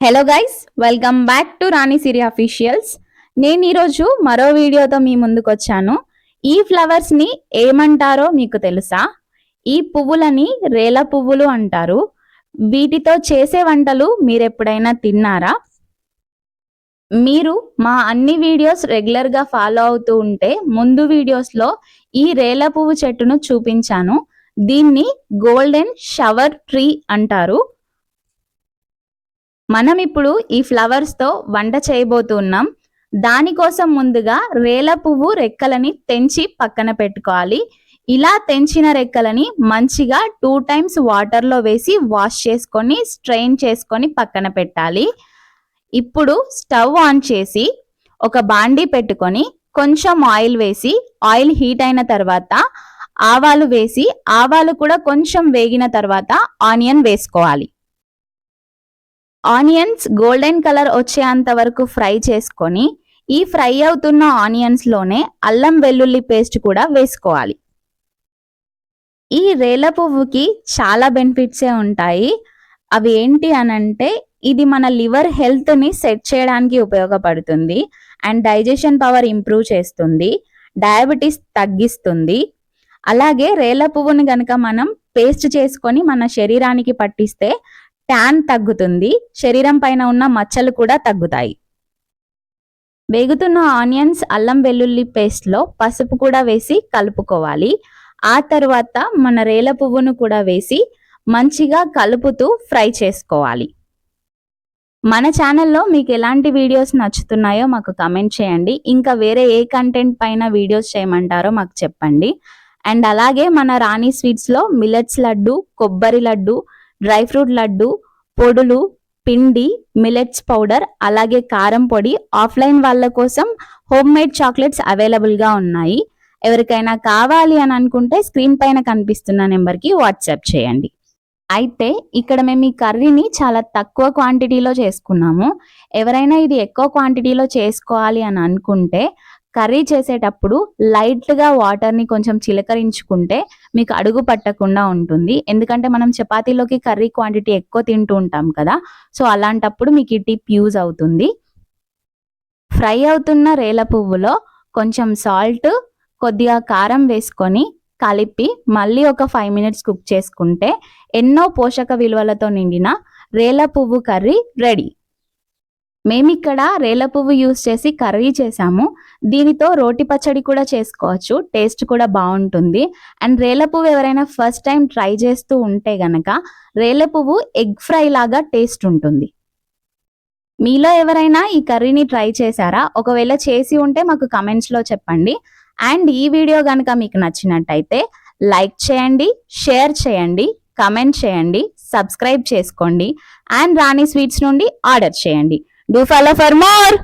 Hello guys welcome back to Rani Siri officials నేను ఈరోజు మరో వీడియోతో మీ ముందుకు వచ్చాను ఈ ఫ్లవర్స్ని ఏమంటారో మీకు తెలుసా? ఈ పువ్వులని రేల పువ్వులు అంటారు. వీటితో చేసే వంటలు మీరు ఎప్పుడైనా తిన్నారా? మీరు మా అన్ని వీడియోస్ రెగ్యులర్గా ఫాలో అవుతూ ఉంటే ముందు వీడియోస్లో ఈ రేల పువ్వు చెట్టును చూపించాను. దీన్ని గోల్డెన్ షవర్ ట్రీ అంటారు. మనం ఇప్పుడు ఈ ఫ్లవర్స్తో వంట చేయబోతున్నాం. దానికోసం ముందుగా రేల పువ్వు రెక్కలని తెంచి పక్కన పెట్టుకోవాలి. ఇలా తెంచిన రెక్కలని మంచిగా టూ టైమ్స్ వాటర్లో వేసి వాష్ చేసుకొని స్ట్రెయిన్ చేసుకొని పక్కన పెట్టాలి. ఇప్పుడు స్టవ్ ఆన్ చేసి ఒక బాండీ పెట్టుకొని కొంచెం ఆయిల్ వేసి ఆయిల్ హీట్ అయిన తర్వాత ఆవాలు వేసి ఆవాలు కూడా కొంచెం వేగిన తర్వాత ఆనియన్ వేసుకోవాలి. ఆనియన్స్ గోల్డెన్ కలర్ వచ్చేంత వరకు ఫ్రై చేసుకొని ఈ ఫ్రై అవుతున్న ఆనియన్స్లోనే అల్లం వెల్లుల్లి పేస్ట్ కూడా వేసుకోవాలి. ఈ రేల పువ్వుకి చాలా బెనిఫిట్సే ఉంటాయి. అవి ఏంటి అనంటే ఇది మన లివర్ హెల్త్ని సెట్ చేయడానికి ఉపయోగపడుతుంది. అండ్ డైజెషన్ పవర్ ఇంప్రూవ్ చేస్తుంది. డయాబెటీస్ తగ్గిస్తుంది. అలాగే రేల పువ్వుని గనక మనం పేస్ట్ చేసుకొని మన శరీరానికి పట్టిస్తే ట్యాన్ తగ్గుతుంది. శరీరం పైన ఉన్న మచ్చలు కూడా తగ్గుతాయి. వేగుతున్న ఆనియన్స్ అల్లం వెల్లుల్లి పేస్ట్లో పసుపు కూడా వేసి కలుపుకోవాలి. ఆ తర్వాత మన రేల పువ్వును కూడా వేసి మంచిగా కలుపుతూ ఫ్రై చేసుకోవాలి. మన ఛానల్లో మీకు ఎలాంటి వీడియోస్ నచ్చుతున్నాయో మాకు కమెంట్ చేయండి. ఇంకా వేరే ఏ కంటెంట్ పైన వీడియోస్ చేయమంటారో మాకు చెప్పండి. అండ్ అలాగే మన రాణి స్వీట్స్లో మిలెట్స్ లడ్డు కొబ్బరి లడ్డు డ్రై ఫ్రూట్ లడ్డు పొడులు పిండి మిలెట్స్ పౌడర్ అలాగే కారం పొడి ఆఫ్లైన్ వాళ్ళ కోసం హోమ్ మేడ్ చాక్లెట్స్ అవైలబుల్గా ఉన్నాయి. ఎవరికైనా కావాలి అని అనుకుంటే స్క్రీన్ పైన కనిపిస్తున్న నెంబర్కి వాట్సాప్ చేయండి. అయితే ఇక్కడ మేము ఈ కర్రీని చాలా తక్కువ క్వాంటిటీలో చేసుకున్నాము. ఎవరైనా ఇది ఎక్కువ క్వాంటిటీలో చేసుకోవాలి అని అనుకుంటే కర్రీ చేసేటప్పుడు లైట్గా వాటర్ని కొంచెం చిలకరించుకుంటే మీకు అడుగు పట్టకుండా ఉంటుంది. ఎందుకంటే మనం చపాతీలోకి కర్రీ క్వాంటిటీ ఎక్కువ తింటూ ఉంటాం కదా సో అలాంటప్పుడు మీకు ఈ టిప్ యూజ్ అవుతుంది. ఫ్రై అవుతున్న రేల పువ్వులో కొంచెం సాల్ట్ కొద్దిగా కారం వేసుకొని కలిపి మళ్ళీ ఒక ఫైవ్ మినిట్స్ కుక్ చేసుకుంటే ఎన్నో పోషక విలువలతో నిండిన రేల పువ్వు కర్రీ రెడీ. మేమిక్కడ రేల పువ్వు యూస్ చేసి కర్రీ చేసాము. దీనితో రోటి పచ్చడి కూడా చేసుకోవచ్చు. టేస్ట్ కూడా బాగుంటుంది. అండ్ రేల పువ్వు ఎవరైనా ఫస్ట్ టైం ట్రై చేస్తూ ఉంటే గనక రేల పువ్వు ఎగ్ ఫ్రై లాగా టేస్ట్ ఉంటుంది. మీలో ఎవరైనా ఈ కర్రీని ట్రై చేశారా? ఒకవేళ చేసి ఉంటే మాకు కమెంట్స్లో చెప్పండి. అండ్ ఈ వీడియో కనుక మీకు నచ్చినట్టయితే లైక్ చేయండి షేర్ చేయండి కమెంట్ చేయండి సబ్స్క్రైబ్ చేసుకోండి. అండ్ రాణి స్వీట్స్ నుండి ఆర్డర్ చేయండి. Do follow for more